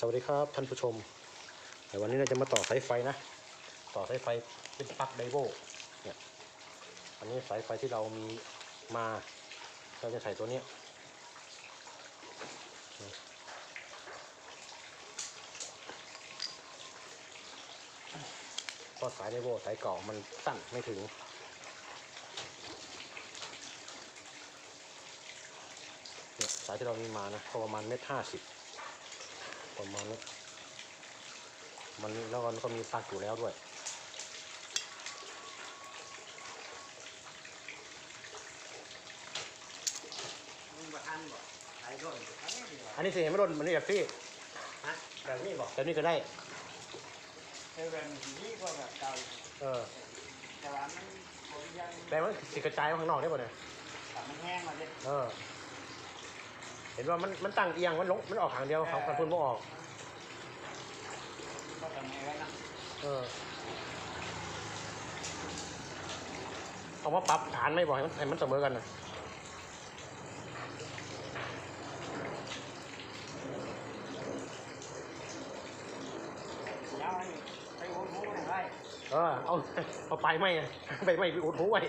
สวัสดีครับท่านผู้ชมในวันนี้เราจะมาต่อสายไฟนะ ต่อสายไฟเป็นปลั๊กไดโวเนี่ยอันนี้สายไฟที่เรามีมา เราจะใส่ตัวนี้เพราะสายไดโวสายเก่ามันสั้นไม่ถึงเนี่ยสายที่เรามีมานะก็ประมาณเมตรห้าสิบ ประมาณนี้มันแล้วมันก็มีปลั๊กอยู่แล้วด้วยมึงประทันบ่หลายคนอยู่ทั้งนี้ว่ะอันนี้สิเห็นไหมรถมันนี่แบบพี่ฮะแบบนี้บ่แบบนี้ก็ได้เออแบบนี้ก็แบบเก่าอยู่เออแต่ว่ามันผมยังแต่มันสิกระจายมาข้างนอกได้ป่ะเนี่ยแต่มันแห้งมาเลยเออ เห็นว่ามันมันตั้งเอียงมันลงมันออกทางเดียวเขาคันพุ่นบ่ออก ก็ทำไงไว้นะเออเอามาปรับฐานไม่บอกให้มันให้มันเสมอกันนะแล้วให้ไปโอ้โหอะไรเออเอาเอาไปไม่อะไปไม่ไปอุดหูไว้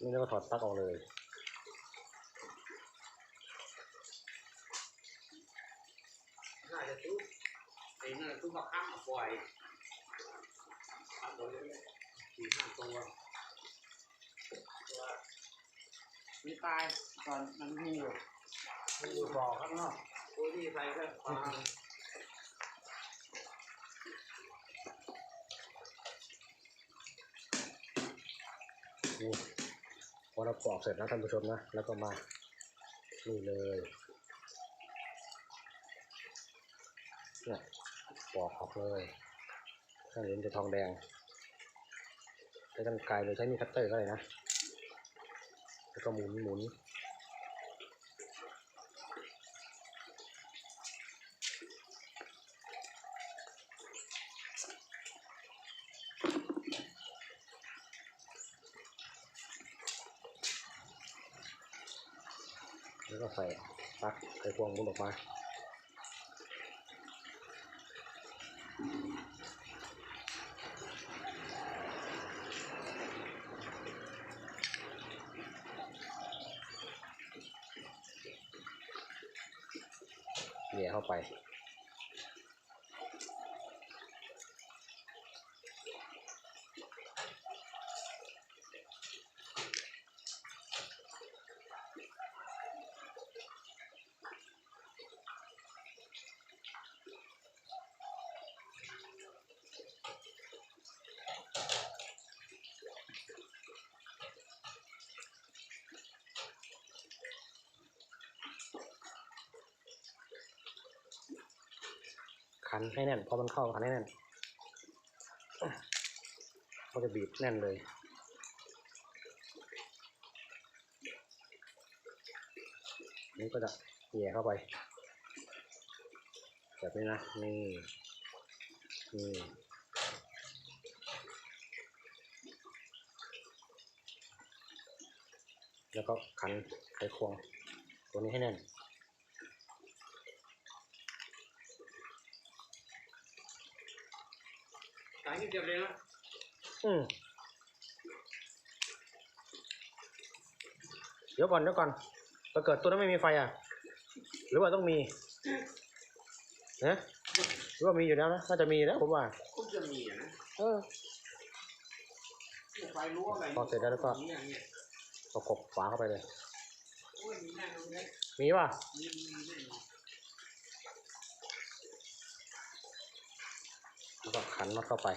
นี่แล้วก็ถอดปลั๊กออกเลย น่าจะทุบไอ้นั่นทุบมาข้ามมาปล่อยทำหมดเลยสี่ห้าตัวตัวมีตายก่อนมันมีอยู่มันอยู่บ่อข้างนอกตัวที่ใส่ก็ปลานี่ พอเราปอกเสร็จนะท่านผู้ชมนะ แล้วก็มานี่เลยเนี่ยปอกออกเลยถ้าเหรียญจะทองแดงใช้ตั้งไกลเลยใช้มีคัตเตอร์ก็เลยนะ แล้วก็หมุนหมุน แล้วก็ใส่ปักไขควงมันออกมาเหนี่ยเข้าไปันให้แน่น พอมันเข้าคันให้แน่นก็จะบีบแน่นเลยนี่ก็จะเหยี่เข้าไป แบบนี้นะ นี่นี่แล้วก็ขันไขควงตัวนี้ให้แน่น ตายนิดเดียวเลยนะอืมเดี๋ยวก่อนเดี๋ยวก่อนถ้าเกิดตัวนั้นไม่มีไฟอะ หรือว่าต้องมีนะหรือว่ามีอยู่แล้วนะน่าจะมีนะผมว่าคงจะมีอะนะเออไฟรั้วอะไรพอเสร็จแล้วก็อย่างเงี้ยประกบฝาเข้าไปเลย โอ้ยมีแน่นอนเลยมีป่ะมีมีแน่นอน แล้วก็ขันน็อตเข้าไป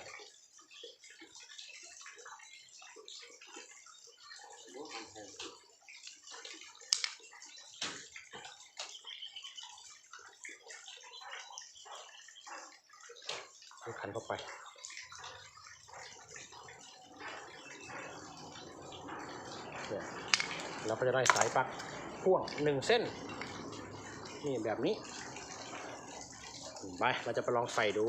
ขันเข้าไปเราก็จะได้สายปลั๊กพ่วงหนึ่งเส้น นี่แบบนี้ ไป เราจะไปลองใส่ดู